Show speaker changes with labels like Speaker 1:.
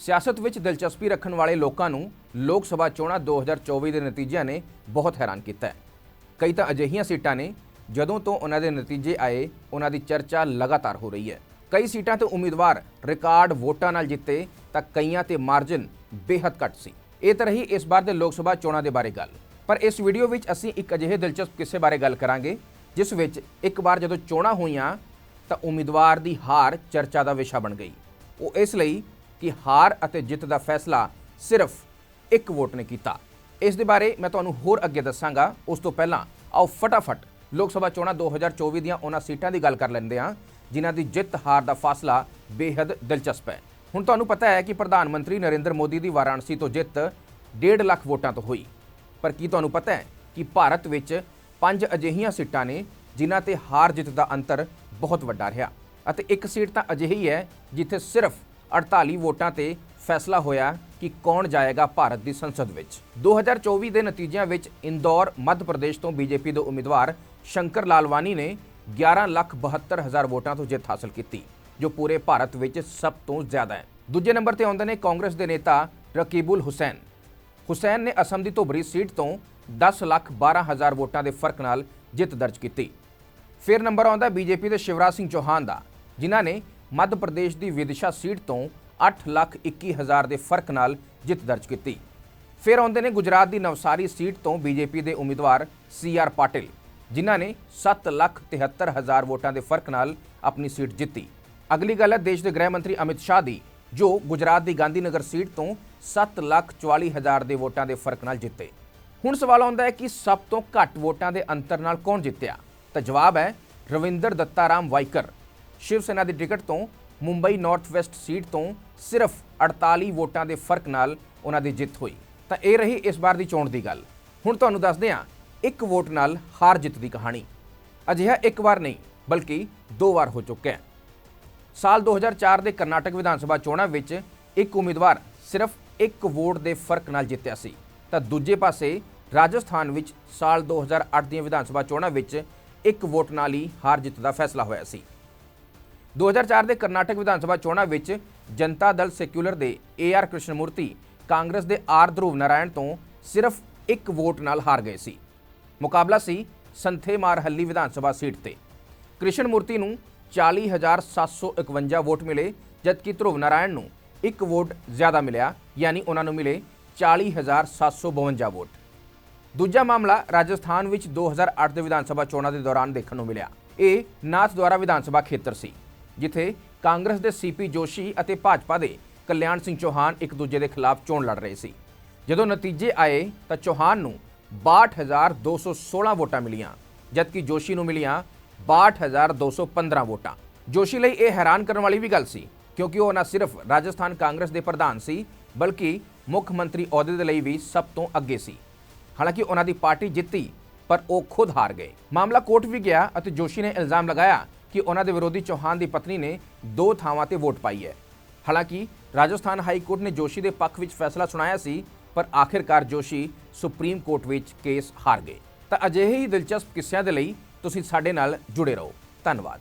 Speaker 1: ਸਿਆਸਤ ਵਿੱਚ ਦਿਲਚਸਪੀ ਰੱਖਣ ਵਾਲੇ ਲੋਕਾਂ ਨੂੰ ਲੋਕ ਸਭਾ ਚੋਣਾਂ 2024 ਦੇ ਨਤੀਜਿਆਂ ਨੇ ਬਹੁਤ ਹੈਰਾਨ ਕੀਤਾ ਹੈ। ਕਈ ਤਾਂ ਅਜਿਹੀਆਂ ਸੀਟਾਂ ਨੇ ਜਦੋਂ ਤੋਂ ਉਹਨਾਂ ਦੇ ਨਤੀਜੇ ਆਏ, ਉਹਨਾਂ ਦੀ ਚਰਚਾ ਲਗਾਤਾਰ ਹੋ ਰਹੀ ਹੈ। ਕਈ ਸੀਟਾਂ ਤੇ ਉਮੀਦਵਾਰ ਰਿਕਾਰਡ ਵੋਟਾਂ ਨਾਲ ਜਿੱਤੇ ਤਾਂ ਕਈਆਂ ਤੇ ਮਾਰਜਨ ਬੇਹੱਦ ਘੱਟ ਸੀ। ਇਹ ਤਾਂ ਰਹੀ ਇਸ ਵਾਰ ਦੇ ਲੋਕ ਸਭਾ ਚੋਣਾਂ ਦੇ ਬਾਰੇ ਗੱਲ। ਪਰ ਇਸ ਵੀਡੀਓ ਵਿੱਚ ਅਸੀਂ ਇੱਕ ਅਜਿਹੇ ਦਿਲਚਸਪ ਕਿੱਸੇ ਬਾਰੇ ਗੱਲ ਕਰਾਂਗੇ, ਜਿਸ ਵਿੱਚ ਇੱਕ ਵਾਰ ਜਦੋਂ ਚੋਣਾਂ ਹੋਈਆਂ ਤਾਂ ਉਮੀਦਵਾਰ ਦੀ ਹਾਰ ਚਰਚਾ ਦਾ ਵਿਸ਼ਾ ਬਣ ਗਈ। ਉਹ ਇਸ ਲਈ ਕਿ ਹਾਰ ਅਤੇ ਜਿੱਤ ਦਾ ਫੈਸਲਾ ਸਿਰਫ ਇੱਕ ਵੋਟ ਨੇ ਕੀਤਾ। ਇਸ ਦੇ ਬਾਰੇ ਮੈਂ ਤੁਹਾਨੂੰ ਹੋਰ ਅੱਗੇ ਦੱਸਾਂਗਾ। ਉਸ ਤੋਂ ਪਹਿਲਾਂ ਆਓ ਫਟਾਫਟ ਲੋਕ ਸਭਾ ਚੋਣਾਂ 2024 ਦੀਆਂ ਉਹਨਾਂ ਸੀਟਾਂ ਦੀ ਗੱਲ ਕਰ ਲੈਂਦੇ ਹਾਂ, ਜਿਨ੍ਹਾਂ ਦੀ ਜਿੱਤ ਹਾਰ ਦਾ ਫਾਸਲਾ ਬੇहद ਦਿਲਚਸਪ ਹੈ। ਹੁਣ ਤੁਹਾਨੂੰ ਪਤਾ ਹੈ ਕਿ ਪ੍ਰਧਾਨ ਮੰਤਰੀ ਨਰਿੰਦਰ ਮੋਦੀ ਦੀ ਵਾਰਾਣਸੀ ਤੋਂ ਜਿੱਤ 1.5 ਲੱਖ ਵੋਟਾਂ ਤੋਂ ਹੋਈ। ਪਰ ਕੀ ਤੁਹਾਨੂੰ ਪਤਾ ਹੈ ਕਿ ਭਾਰਤ ਵਿੱਚ ਪੰਜ ਅਜਿਹੀਆਂ ਸੀਟਾਂ ਨੇ ਜਿਨ੍ਹਾਂ ਤੇ ਹਾਰ ਜਿੱਤ ਦਾ ਅੰਤਰ ਬਹੁਤ ਵੱਡਾ ਰਿਹਾ। ਅਤੇ ਇੱਕ ਸੀਟ ਤਾਂ ਅਜਿਹੀ ਹੈ ਜਿੱਥੇ ਸਿਰਫ 48 ਵੋਟਾਂ ਤੇ ਫੈਸਲਾ ਹੋਇਆ ਕਿ ਕੌਣ ਜਾਏਗਾ ਭਾਰਤ ਦੀ ਸੰਸਦ ਵਿੱਚ। 2024 ਦੇ ਨਤੀਜਿਆਂ ਵਿੱਚ ਇੰਦੌਰ, ਮੱਧ ਪ੍ਰਦੇਸ਼ ਤੋਂ ਬੀਜੇਪੀ ਦੇ ਉਮੀਦਵਾਰ ਸ਼ੰਕਰ ਲਾਲਵਾਨੀ ਨੇ 11 ਲੱਖ 72 ਹਜ਼ਾਰ ਵੋਟਾਂ ਤੋਂ ਜਿੱਤ ਹਾਸਲ ਕੀਤੀ, ਜੋ ਪੂਰੇ ਭਾਰਤ ਵਿੱਚ ਸਭ ਤੋਂ ਜ਼ਿਆਦਾ ਹੈ। ਦੂਜੇ ਨੰਬਰ ਤੇ ਆਉਂਦੇ ਨੇ ਕਾਂਗਰਸ ਦੇ ਨੇਤਾ ਰਕੀਬੁਲ ਹੁਸੈਨ। ਹੁਸੈਨ ਨੇ ਅਸਮ ਦੀ ਧੋਬਰੀ ਸੀਟ ਤੋਂ 10 ਲੱਖ 12 ਹਜ਼ਾਰ ਵੋਟਾਂ ਦੇ ਫ਼ਰਕ ਨਾਲ ਜਿੱਤ ਦਰਜ ਕੀਤੀ। ਫਿਰ ਨੰਬਰ ਆਉਂਦਾ ਬੀਜੇਪੀ ਦੇ ਸ਼ਿਵਰਾਜ ਸਿੰਘ ਚੌਹਾਨ ਦਾ, ਜਿਨ੍ਹਾਂ ਨੇ ਮੱਧ ਪ੍ਰਦੇਸ਼ ਦੀ ਵਿਦਿਸ਼ਾ ਸੀਟ ਤੋਂ 8 ਲੱਖ 21 ਹਜ਼ਾਰ ਦੇ ਫ਼ਰਕ ਨਾਲ ਜਿੱਤ ਦਰਜ ਕੀਤੀ। ਫਿਰ ਆਉਂਦੇ ਨੇ ਗੁਜਰਾਤ ਦੀ ਨਵਸਾਰੀ ਸੀਟ ਤੋਂ ਬੀਜੇਪੀ ਦੇ ਉਮੀਦਵਾਰ ਸੀ ਆਰ ਪਾਟਿਲ, ਜਿਨ੍ਹਾਂ ਨੇ 7 ਲੱਖ 73 ਹਜ਼ਾਰ ਵੋਟਾਂ ਦੇ ਫ਼ਰਕ ਨਾਲ ਆਪਣੀ ਸੀਟ ਜਿੱਤੀ। ਅਗਲੀ ਗੱਲ ਹੈ, ਦੇਸ਼ ਦੇ ਗ੍ਰਹਿ ਮੰਤਰੀ ਅਮਿਤ ਸ਼ਾਹ ਦੀ, ਜੋ ਗੁਜਰਾਤ ਦੀ ਗਾਂਧੀਨਗਰ ਸੀਟ ਤੋਂ 7 ਲੱਖ 44 ਹਜ਼ਾਰ ਦੇ ਵੋਟਾਂ ਦੇ ਫ਼ਰਕ ਨਾਲ ਜਿੱਤੇ। ਹੁਣ ਸਵਾਲ ਆਉਂਦਾ ਹੈ ਕਿ ਸਭ ਤੋਂ ਘੱਟ ਵੋਟਾਂ ਦੇ ਅੰਤਰ ਨਾਲ ਕੌਣ ਜਿੱਤਿਆ? ਤਾਂ ਜਵਾਬ ਹੈ ਰਵਿੰਦਰ ਦੱਤਾਰਾਮ ਵਾਈਕਰ। ਸ਼ਿਵ ਸੈਨਾ ਦੀ ਟਿਕਟ ਤੋਂ ਮੁੰਬਈ ਨਾਰਥ ਵੈਸਟ ਸੀਟ ਤੋਂ ਸਿਰਫ 48 ਵੋਟਾਂ ਦੇ ਫ਼ਰਕ ਨਾਲ ਉਹਨਾਂ ਦੀ ਜਿੱਤ ਹੋਈ। ਤਾਂ ਇਹ ਰਹੀ ਇਸ ਵਾਰ ਦੀ ਚੋਣ ਦੀ ਗੱਲ। ਹੁਣ ਤੁਹਾਨੂੰ ਦੱਸਦੇ ਹਾਂ, ਇੱਕ ਵੋਟ ਨਾਲ ਹਾਰ ਜਿੱਤ ਦੀ ਕਹਾਣੀ। ਅਜਿਹਾ ਇੱਕ ਵਾਰ ਨਹੀਂ, ਬਲਕਿ ਦੋ ਵਾਰ ਹੋ ਚੁੱਕਾ ਹੈ। ਸਾਲ 2004 ਦੇ ਕਰਨਾਟਕ ਵਿਧਾਨ ਸਭਾ ਚੋਣਾਂ ਵਿੱਚ ਇੱਕ ਉਮੀਦਵਾਰ ਸਿਰਫ ਇੱਕ ਵੋਟ ਦੇ ਫ਼ਰਕ ਨਾਲ ਜਿੱਤਿਆ ਸੀ। ਤਾਂ ਦੂਜੇ ਪਾਸੇ ਰਾਜਸਥਾਨ ਵਿੱਚ ਸਾਲ 2008 ਦੀਆਂ ਵਿਧਾਨ ਸਭਾ ਚੋਣਾਂ ਵਿੱਚ ਇੱਕ ਵੋਟ ਨਾਲ ਹੀ ਹਾਰ ਜਿੱਤ ਦਾ ਫੈਸਲਾ ਹੋਇਆ ਸੀ। 2004 ਦੇ ਕਰਨਾਟਕ ਵਿਧਾਨ ਸਭਾ ਚੋਣਾਂ ਵਿੱਚ ਜਨਤਾ ਦਲ ਸੈਕੂਲਰ ਦੇ A R Krishnamurthy Congress they are ਧਰੁਵ ਨਾਰਾਇਣ ਤੋਂ ਸਿਰਫ ਇੱਕ ਵੋਟ ਨਾਲ ਹਾਰ ਗਏ ਸੀ। ਮੁਕਾਬਲਾ ਸੀ ਸੰਥੇ ਮਾਰਹੱਲੀ ਵਿਧਾਨ ਸਭਾ ਸੀਟ ਤੇ। ਕ੍ਰਿਸ਼ਨਮੂਰਤੀ ਨੂੰ 40751 ਵੋਟ ਮਿਲੇ, ਜਦਕਿ ਧਰੁਵ ਨਾਰਾਇਣ ਨੂੰ ਇੱਕ ਵੋਟ ਜ਼ਿਆਦਾ ਮਿਲਿਆ, ਯਾਨੀ ਉਹਨਾਂ ਨੂੰ ਮਿਲੇ 40752 ਵੋਟ। ਦੂਜਾ ਮਾਮਲਾ ਰਾਜਸਥਾਨ ਵਿੱਚ 2008 ਦੇ ਵਿਧਾਨ ਸਭਾ ਚੋਣਾਂ ਦੇ ਦੌਰਾਨ ਦੇਖਣ ਨੂੰ ਮਿਲਿਆ। ਇਹ ਨਾਥ ਦੁਆਰਾ ਵਿਧਾਨ ਸਭਾ ਖੇਤਰ ਸੀ। ਜਿੱਥੇ ਕਾਂਗਰਸ ਦੇ ਸੀਪੀ ਜੋਸ਼ੀ ਅਤੇ ਭਾਜਪਾ ਦੇ ਕਲਿਆਣ ਸਿੰਘ ਚੌਹਾਨ ਇੱਕ ਦੂਜੇ ਦੇ ਖਿਲਾਫ ਚੋਣ ਲੜ ਰਹੇ ਸੀ। ਜਦੋਂ ਨਤੀਜੇ ਆਏ ਤਾਂ ਚੌਹਾਨ ਨੂੰ 62216 ਵੋਟਾਂ ਮਿਲੀਆਂ, ਜਦਕਿ ਜੋਸ਼ੀ ਨੂੰ ਮਿਲੀਆਂ 62215 ਵੋਟਾਂ। ਜੋਸ਼ੀ ਲਈ ਇਹ ਹੈਰਾਨ ਕਰਨ ਵਾਲੀ ਵੀ ਗੱਲ ਸੀ, ਕਿਉਂਕਿ ਉਹ ਨਾ ਸਿਰਫ ਰਾਜਸਥਾਨ ਕਾਂਗਰਸ ਦੇ ਪ੍ਰਧਾਨ ਸੀ, ਬਲਕਿ ਮੁੱਖ ਮੰਤਰੀ ਅਹੁਦੇ ਦੇ ਲਈ ਵੀ ਸਭ ਤੋਂ ਅੱਗੇ ਸੀ। ਹਾਲਾਂਕਿ ਉਹਨਾਂ ਦੀ ਪਾਰਟੀ ਜਿੱਤੀ, ਪਰ ਉਹ ਖੁਦ ਹਾਰ ਗਏ। ਮਾਮਲਾ ਕੋਰਟ ਵੀ ਗਿਆ ਅਤੇ ਜੋਸ਼ੀ ਨੇ ਇਲਜ਼ਾਮ ਲਗਾਇਆ ਕਿ ਉਹਨਾਂ ਦੇ ਵਿਰੋਧੀ ਚੌਹਾਨ ਦੀ ਪਤਨੀ ਨੇ ਦੋ ਥਾਵਾਂ ਤੇ ਵੋਟ ਪਾਈ ਹੈ। ਹਾਲਾਂਕਿ ਰਾਜਸਥਾਨ ਹਾਈ ਕੋਰਟ ਨੇ ਜੋਸ਼ੀ ਦੇ ਪੱਖ ਵਿੱਚ ਫੈਸਲਾ ਸੁਣਾਇਆ ਸੀ, ਪਰ ਆਖਿਰਕਾਰ ਜੋਸ਼ੀ ਸੁਪਰੀਮ ਕੋਰਟ ਵਿੱਚ ਕੇਸ ਹਾਰ ਗਏ। ਤਾਂ ਅਜਿਹੇ ਹੀ ਦਿਲਚਸਪ ਕਿੱਸਿਆਂ ਦੇ ਲਈ ਤੁਸੀਂ ਸਾਡੇ ਨਾਲ ਜੁੜੇ ਰਹੋ। ਧੰਨਵਾਦ।